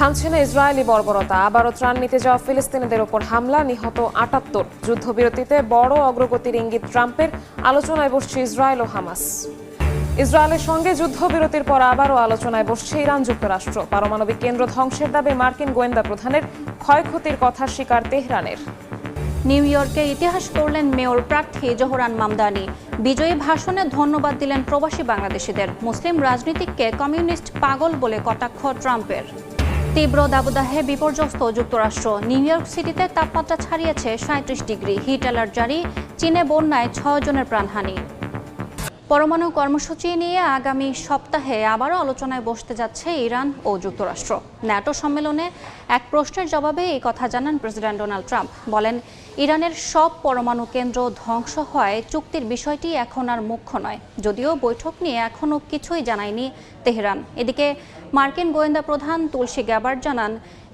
থামছে না ইসরায়েলি বর্বরতা। আবারও ত্রাণ নিতে যাওয়া ফিলিস্তিনিদের ওপর হামলা, নিহত আটাত্তর। যুদ্ধবিরতিতে বড় অগ্রগতির ইঙ্গিত ট্রাম্পের। আলোচনায় বসছে ইসরায়েল ও হামাস। ইসরায়েলের সঙ্গে যুদ্ধবিরতির পর আবারও আলোচনায় বসছে ইরান যুক্তরাষ্ট্র। পারমাণবিক কেন্দ্র ধ্বংসের দাবি মার্কিন গোয়েন্দা প্রধানের। ক্ষয়ক্ষতির কথা স্বীকার তেহরানের। নিউ ইয়র্কে ইতিহাস করলেন মেয়র প্রার্থী জোহরান মামদানি। বিজয়ী ভাষণে ধন্যবাদ দিলেন প্রবাসী বাংলাদেশিদের। মুসলিম রাজনীতিককে কমিউনিস্ট পাগল বলে কটাক্ষ ট্রাম্পের। তীব্র দাবদাহে বিপর্যস্ত যুক্তরাষ্ট্র। নিউ ইয়র্ক সিটিতে তাপমাত্রা ছাড়িয়েছে সাঁত্রিশ ডিগ্রি। হিট অ্যালার্ট জারি। চীনে বন্যায় ছয় জনের প্রাণহানি। পরমাণু কর্মসূচি নিয়ে আগামী সপ্তাহে আবারও আলোচনায় বসতে যাচ্ছে ইরান ও যুক্তরাষ্ট্র। ন্যাটো সম্মেলনে এক প্রশ্নের জবাবে এই কথা জানান প্রেসিডেন্ট ডোনাল্ড ট্রাম্প। বলেন ইরানের সব পরমাণু কেন্দ্র ধ্বংস হয় চুক্তির বিষয়টি এখন আর মুখ্য নয়। যদিও বৈঠক নিয়ে এখনও কিছুই জানায়নি তেহরান। এদিকে মার্কিন গোয়েন্দা প্রধান তুলসী গ্যাবার্ড জানান,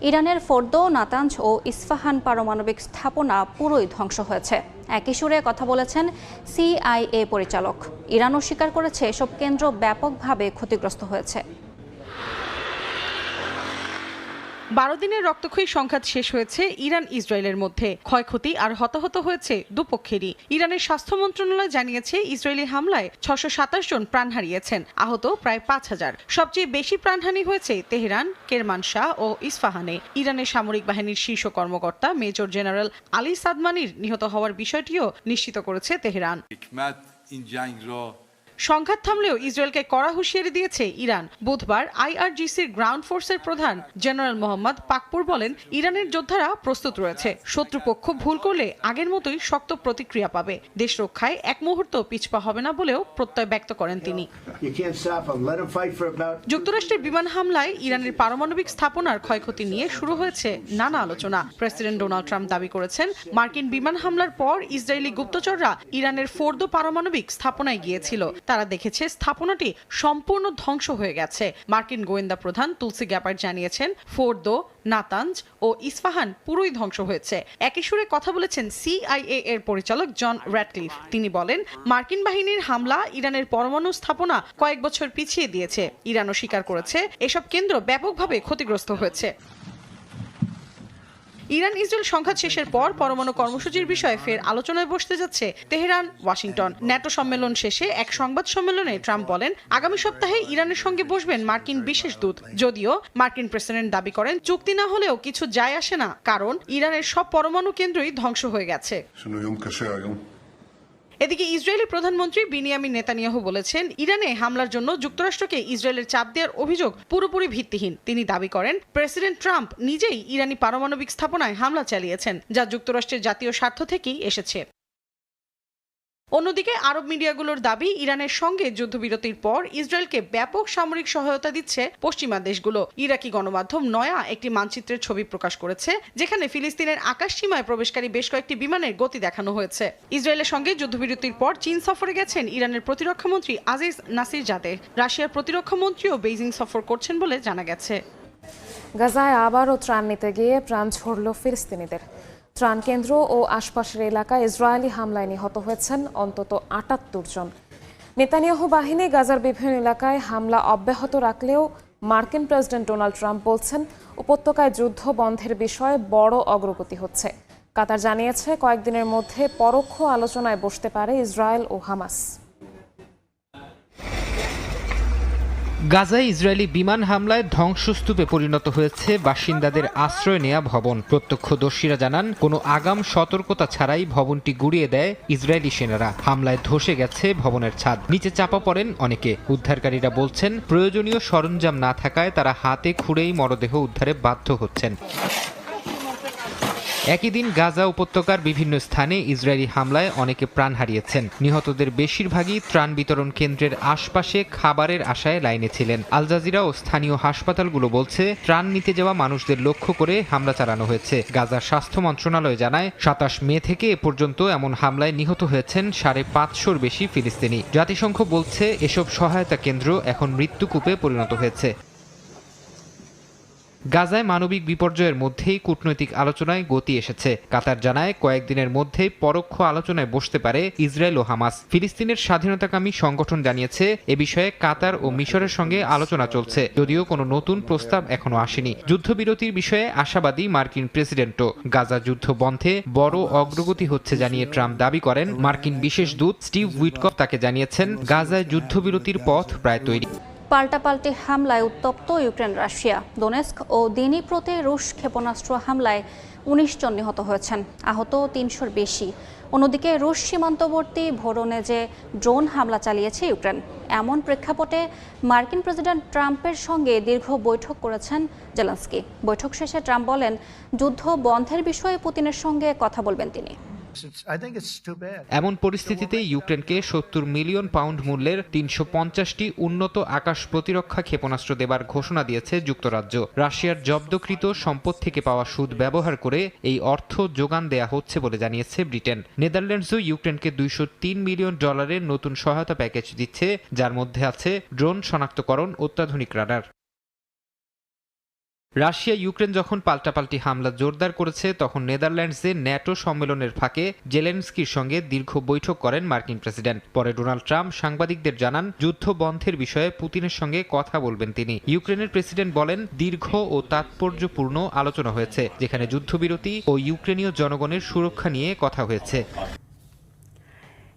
ইরানের ফোর্দো, নাতাঞ্জ ও ইস্ফাহান পারমাণবিক স্থাপনা পুরোই ধ্বংস হয়েছে। একই সুরে কথা বলেছেন সিআইএ পরিচালক। ইরানও স্বীকার করেছে, এসব কেন্দ্র ব্যাপকভাবে ক্ষতিগ্রস্ত হয়েছে। বারো দিনের রক্তক্ষয়ী সংঘাত শেষ হয়েছে ইরান ইসরায়েলের মধ্যে। ক্ষয়ক্ষতি আর হতাহত হয়েছে দুপক্ষেরই। ইরানের স্বাস্থ্য মন্ত্রণালয় জানিয়েছে, ইসরায়েলি হামলায় ছশো সাতাশ জন প্রাণ হারিয়েছেন, আহত প্রায় পাঁচ হাজার। সবচেয়ে বেশি প্রাণহানি হয়েছে তেহরান কেরমানশাহ ও ইস্ফাহানে। ইরানের সামরিক বাহিনীর শীর্ষ কর্মকর্তা মেজর জেনারেল আলী সাদমানির নিহত হওয়ার বিষয়টিও নিশ্চিত করেছে তেহরান। সংঘাত থামলেও ইসরায়েলকে কড়া হুঁশিয়ারি দিয়েছে ইরান। বুধবার আইআরজিসির গ্রাউন্ড ফোর্সের প্রধান জেনারেল মোহাম্মদ পাকপুর বলেন ইরানের যোদ্ধারা প্রস্তুত রয়েছে। শত্রুপক্ষ ভুল করলে আগের মতোই শক্ত প্রতিক্রিয়া পাবে। দেশ রক্ষায় এক মুহূর্ত পিছপা হবে না বলেও প্রত্যয় ব্যক্ত করেন তিনি। যুক্তরাষ্ট্রের বিমান হামলায় ইরানের পারমাণবিক স্থাপনার ক্ষয়ক্ষতি নিয়ে শুরু হয়েছে নানা আলোচনা। প্রেসিডেন্ট ডোনাল্ড ট্রাম্প দাবি করেছেন মার্কিন বিমান হামলার পর ইসরায়েলি গুপ্তচররা ইরানের ফোর্দো পারমাণবিক স্থাপনায় গিয়েছিল। তারা দেখেছে স্থাপনাটি সম্পূর্ণ ধ্বংস হয়ে গেছে। মার্কিন গোয়েন্দা প্রধান তুলসি গ্যাপার জানিয়েছেন, ফোর্দো নাতাঞ্জ ও ইস্ফাহান পুরোই ধ্বংস হয়েছে। একই সুরে কথা বলেছেন সিআইএ এর পরিচালক জন র্যাটক্লিফ তিনি বলেন, মার্কিন বাহিনীর হামলা ইরানের পরমাণু স্থাপনা কয়েক বছর পিছিয়ে দিয়েছে। ইরানও স্বীকার করেছে, এসব কেন্দ্র ব্যাপকভাবে ক্ষতিগ্রস্ত হয়েছে। ইরান ইসরায়েল সংঘাত শেষের পর পরমাণু কর্মসূচির বিষয়ে ফের আলোচনায় বসতে যাচ্ছে তেহরান, ওয়াশিংটন। ন্যাটো সম্মেলন শেষে এক সংবাদ সম্মেলনে ট্রাম্প বলেন, আগামী সপ্তাহে ইরানের সঙ্গে বসবেন মার্কিন বিশেষ দূত। যদিও মার্কিন প্রেসিডেন্ট দাবি করেন, চুক্তি না হলেও কিছু যায় আসে না, কারণ ইরানের সব পরমাণু কেন্দ্রই ধ্বংস হয়ে গেছে। এদিকে ইসরায়েলি প্রধানমন্ত্রী বিনিয়ামিন নেতানিয়াহু বলেছেন, ইরানে হামলার জন্য যুক্তরাষ্ট্রকে ইসরায়েলের চাপ দেওয়ার অভিযোগ পুরোপুরি ভিত্তিহীন। তিনি দাবি করেন, প্রেসিডেন্ট ট্রাম্প নিজেই ইরানি পারমাণবিক স্থাপনায় হামলা চালিয়েছেন, যা যুক্তরাষ্ট্রের জাতীয় স্বার্থ থেকেই এসেছে। অন্যদিকে আরব মিডিয়াগুলোর দাবি, ইরানের সঙ্গে যুদ্ধবিরতির পর ইসরায়েলকে ব্যাপক সামরিক সহায়তা দিচ্ছে পশ্চিমা দেশগুলো। ইরাকি গণমাধ্যম নয়া একটি মানচিত্রের ছবি প্রকাশ করেছে, যেখানে ফিলিস্তিনের আকাশ সীমায় প্রবেশকারী বেশ কয়েকটি বিমানের গতি দেখানো হয়েছে। ইসরায়েলের সঙ্গে যুদ্ধবিরতির পর চীন সফরে গেছেন ইরানের প্রতিরক্ষা মন্ত্রী আজিজ নাসির জাদে রাশিয়ার প্রতিরক্ষা মন্ত্রীও বেইজিং সফর করছেন বলে জানা গেছে। গাজায় আবারও ত্রাণ নিতে গিয়ে প্রাণ ছড়ল ফিলিস্তিনিদের। ত্রাণ কেন্দ্র ও আশপাশের এলাকায় ইসরায়েলি হামলায় নিহত হয়েছেন অন্তত আটাত্তর জন। নেতানিয়াহু বাহিনী গাজার বিভিন্ন এলাকায় হামলা অব্যাহত রাখলেও মার্কিন প্রেসিডেন্ট ডোনাল্ড ট্রাম্প বলছেন, উপত্যকায় যুদ্ধ বন্ধের বিষয়ে বড় অগ্রগতি হচ্ছে। কাতার জানিয়েছে, কয়েকদিনের মধ্যে পরোক্ষ আলোচনায় বসতে পারে ইসরায়েল ও হামাস। গাজায় ইসরায়েলি বিমান হামলায় ধ্বংসস্তূপে পরিণত হয়েছে বাসিন্দাদের আশ্রয় নেয়া ভবন। প্রত্যক্ষদর্শীরা জানান, কোনো আগাম সতর্কতা ছাড়াই ভবনটি গুড়িয়ে দেয় ইসরায়েলি সেনারা। হামলায় ধসে গেছে ভবনের ছাদ। নিচে চাপা পড়েন অনেকে। উদ্ধারকারীরা বলছেন, প্রয়োজনীয় সরঞ্জাম না থাকায় তারা হাতে খুঁড়েই মরদেহ উদ্ধারে বাধ্য হচ্ছেন। একই দিন গাজা উপত্যকার বিভিন্ন স্থানে ইসরায়েলি হামলায় অনেকে প্রাণ হারিয়েছেন। নিহতদের বেশিরভাগই ত্রাণ বিতরণ কেন্দ্রের আশপাশে খাবারের আশায় লাইনে ছিলেন। আল জাজিরা ও স্থানীয় হাসপাতালগুলো বলছে, ত্রাণ নিতে যাওয়া মানুষদের লক্ষ্য করে হামলা চালানো হয়েছে। গাজার স্বাস্থ্য মন্ত্রণালয় জানায়, সাতাশ মে থেকে এ পর্যন্ত এমন হামলায় নিহত হয়েছেন সাড়ে পাঁচশোর বেশি ফিলিস্তিনি। জাতিসংঘ বলছে, এসব সহায়তা কেন্দ্র এখন মৃত্যুকূপে পরিণত হয়েছে। গাজায় মানবিক বিপর্যয়ের মধ্যেই কূটনৈতিক আলোচনায় গতি এসেছে। কাতার জানায় কয়েকদিনের মধ্যেই পরোক্ষ আলোচনায় বসতে পারে ইসরায়েল ও হামাস। ফিলিস্তিনের স্বাধীনতাকামী সংগঠন জানিয়েছে, এ বিষয়ে কাতার ও মিশরের সঙ্গে আলোচনা চলছে, যদিও কোনো নতুন প্রস্তাব এখনও আসেনি। যুদ্ধবিরতির বিষয়ে আশাবাদী মার্কিন প্রেসিডেন্টও। গাজা যুদ্ধ বন্ধে বড় অগ্রগতি হচ্ছে জানিয়ে ট্রাম্প দাবি করেন। মার্কিন বিশেষ দূত স্টিভ উইটকফ তাকে জানিয়েছেন, গাজায় যুদ্ধবিরতির পথ প্রায় তৈরি। পাল্টাপাল্টি হামলায় উত্তপ্ত ইউক্রেন, রাশিয়া। দোনেস্ক ও দিনিপ্রতে রুশ ক্ষেপণাস্ত্র হামলায় উনিশ জন নিহত হয়েছেন, আহত তিনশোর বেশি। অন্যদিকে রুশ সীমান্তবর্তী ভোরনে যে ড্রোন হামলা চালিয়েছে ইউক্রেন, এমন প্রেক্ষাপটে মার্কিন প্রেসিডেন্ট ট্রাম্পের সঙ্গে দীর্ঘ বৈঠক করেছেন জেলেন্সকি। বৈঠক শেষে ট্রাম্প বলেন, যুদ্ধ বন্ধের বিষয়ে পুতিনের সঙ্গে কথা বলবেন তিনি। এমন পরিস্থিতিতে ইউক্রেনকে সত্তর মিলিয়ন পাউন্ড মূল্যের তিনশো পঞ্চাশটি উন্নত আকাশ প্রতিরক্ষা ক্ষেপণাস্ত্র দেবার ঘোষণা দিয়েছে যুক্তরাজ্য। রাশিয়ার জব্দকৃত সম্পদ থেকে পাওয়া সুদ ব্যবহার করে এই অর্থ যোগান দেয়া হচ্ছে বলে জানিয়েছে ব্রিটেন। নেদারল্যান্ডসও ইউক্রেনকে দুইশো তিন মিলিয়ন ডলারের নতুন সহায়তা প্যাকেজ দিচ্ছে যার মধ্যে আছে ড্রোন শনাক্তকরণ অত্যাধুনিক রাডার। রাশিয়া ইউক্রেন যখন পাল্টাপাল্টি হামলা জোরদার করেছে, তখন নেদারল্যান্ডসে ন্যাটো সম্মেলনের ফাঁকে জেলেনস্কির সঙ্গে দীর্ঘ বৈঠক করেন মার্কিন প্রেসিডেন্ট। পরে ডোনাল্ড ট্রাম্প সাংবাদিকদের জানান, যুদ্ধ বন্ধের বিষয়ে পুতিনের সঙ্গে কথা বলবেন তিনি। ইউক্রেনের প্রেসিডেন্ট বলেন, দীর্ঘ ও তাৎপর্যপূর্ণ আলোচনা হয়েছে, যেখানে যুদ্ধবিরতি ও ইউক্রেনীয় জনগণের সুরক্ষা নিয়ে কথা হয়েছে।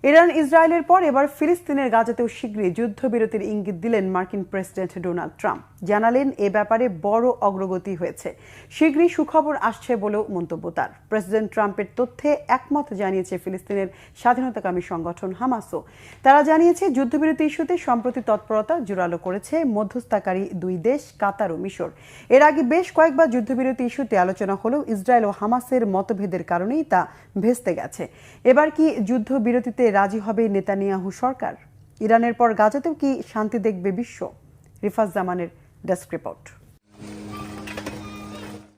ইরান, ইসরায়েলের পর এবার ফিলিস্তিনের গাজাতেও শীঘ্রই যুদ্ধবিরতির ইঙ্গিত দিলেন মার্কিন প্রেসিডেন্ট ডোনাল্ড ট্রাম্প। জানালেন, এ ব্যাপারে বড় অগ্রগতি হয়েছে। শীঘ্রই সুখবর আসছে বলেও মন্তব্য তার। প্রেসিডেন্ট ট্রাম্পের তথ্যে একমত জানিয়েছে ফিলিস্তিনের স্বাধীনতাকামী সংগঠন হামাসও। তারা জানিয়েছে, যুদ্ধবিরতি ইস্যুতে সম্প্রতি তৎপরতা জোরালো করেছে মধ্যস্থাকারী দুই দেশ, কাতার ও মিশর। এর আগে বেশ কয়েকবার যুদ্ধবিরতি ইস্যুতে আলোচনা হলেও ইসরায়েল ও হামাসের মতভেদের কারণেই তা ভেস্তে গেছে। এবার কি যুদ্ধবিরতিতে রাজি হবে নেতানিয়াহু সরকার? ইরানের পর গাজাতেও কি শান্তি দেখবে বিশ্ব? Rifaz জামানের desk report.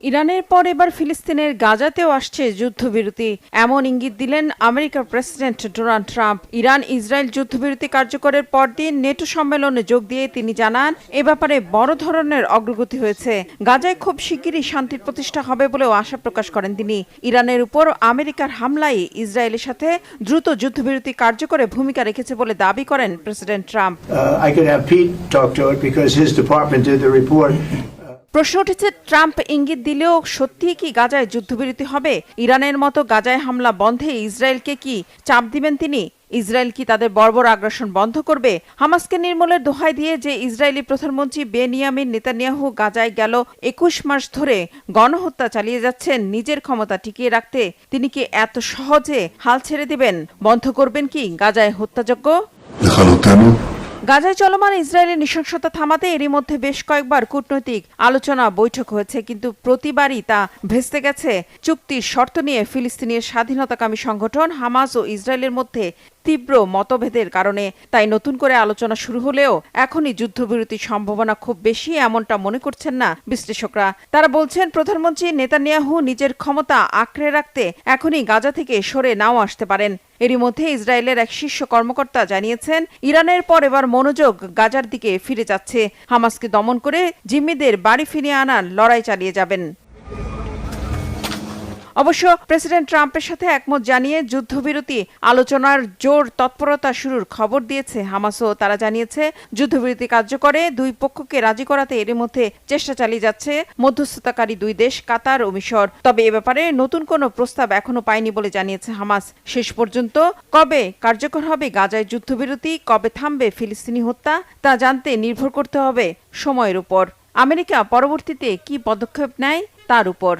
ইরানের পর এবার ফিলিস্তিনের গাজাতেও আসছে যুদ্ধবিরতি। এমন ইঙ্গিত দিলেন আমেরিকার president Donald Trump. Iran Israel যুদ্ধবিরতি কার্যকরের পরদিন নেটো সম্মেলনে যোগ দিয়ে তিনি জানান, এ ব্যাপারে বড় ধরনের অগ্রগতি হয়েছে। গাজায় খুব শিগগিরই শান্তির প্রতিষ্ঠা হবে বলেও আশা প্রকাশ করেন তিনি। ইরানের উপর আমেরিকার হামলায় ইসরায়েলের সাথে দ্রুত যুদ্ধবিরতি কার্যকরে ভূমিকা রেখেছে বলে দাবি করেন প্রেসিডেন্ট ট্রাম্প। প্রশ্ন উঠেছে, ট্রাম্প ইঙ্গিত দিলেও সত্যিই কি গাজায় যুদ্ধবিরতি হবে? ইরানের মতো গাজায় হামলা বন্ধে ইসরায়েলকে কি চাপ দিবেন তিনি? ইসরায়েল কি তাদের বর্বর আগ্রাসন বন্ধ করবে? হামাসকে নির্মূলের দোহাই দিয়ে যে ইসরায়েলি প্রধানমন্ত্রী বেনিয়ামিন নেতানিয়াহু গাজায় গেল একুশ মাস ধরে গণহত্যা চালিয়ে যাচ্ছেন নিজের ক্ষমতা টিকিয়ে রাখতে, তিনি কি এত সহজে হাল ছেড়ে দিবেন? বন্ধ করবেন কি গাজায় হত্যাযজ্ঞ? গাজায় চলমান ইসরায়েলের নৃশংসতা থামাতে এরই মধ্যে বেশ কয়েকবার কূটনৈতিক আলোচনা বৈঠক হয়েছে, কিন্তু প্রতিবারই তা ভেস্তে গেছে। চুক্তির শর্ত নিয়ে ফিলিস্তিনের স্বাধীনতাকামী সংগঠন হামাজ ও ইসরায়েলের মধ্যে তীব্র মতভেদের কারণে। তাই নতুন করে আলোচনা শুরু হলেও এখনই যুদ্ধবিরতির সম্ভাবনা খুব বেশি এমনটা মনে করছেন না বিশ্লেষকরা। তারা বলছেন, প্রধানমন্ত্রী নেতানিয়াহু নিজের ক্ষমতা আঁকড়ে রাখতে এখনই গাজা থেকে সরে নাও আসতে পারেন। এরই মধ্যে ইসরায়েলের এক শীর্ষ কর্মকর্তা জানিয়েছেন, ইরানের পর এবার মনোযোগ গাজার দিকে ফিরে যাচ্ছে। হামাসকে দমন করে জিম্মিদের বাড়ি ফিরিয়ে আনার লড়াই চালিয়ে যাবেন। অবশ্য প্রেসিডেন্ট ট্রাম্পের সাথে একমত জানিয়ে যুদ্ধবিরতি আলোচনার জোর তৎপরতা শুরুর খবর দিয়েছে হামাসও। তারা জানিয়েছে, যুদ্ধবিরতি কার্যকরে দুই পক্ষকে রাজি করাতে এর মধ্যে চেষ্টা চালিয়ে যাচ্ছে মধ্যস্থতাকারী দুই দেশ কাতার ও মিশর। তবে এ ব্যাপারে নতুন কোনো প্রস্তাব এখনও পায়নি বলে জানিয়েছে হামাস। শেষ পর্যন্ত কবে কার্যকর হবে গাজায় যুদ্ধবিরতি, কবে থামবে ফিলিস্তিনি হত্যা, তা জানতে নির্ভর করতে হবে সময়ের উপর। আমেরিকা পরবর্তীতে কি পদক্ষেপ নেয় তার উপর।